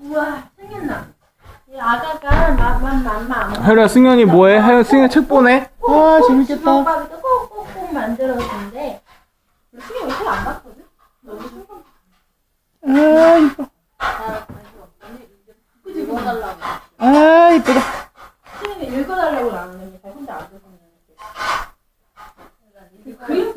우와 생겼나? 이 아가가 나만 맘마 하율아 승현이 뭐해? 어, 하율 어, 승현 어. 책 보내? 와 재밌겠다. 주먹밥도 꼭꼭꼭 만들어준대. 승현 요새 안 봤거든? 너무 슬퍼. 아 이뻐. 아 이쁘다. 승현이 읽어달라고 나는 게 혼자 안 읽으면. 그림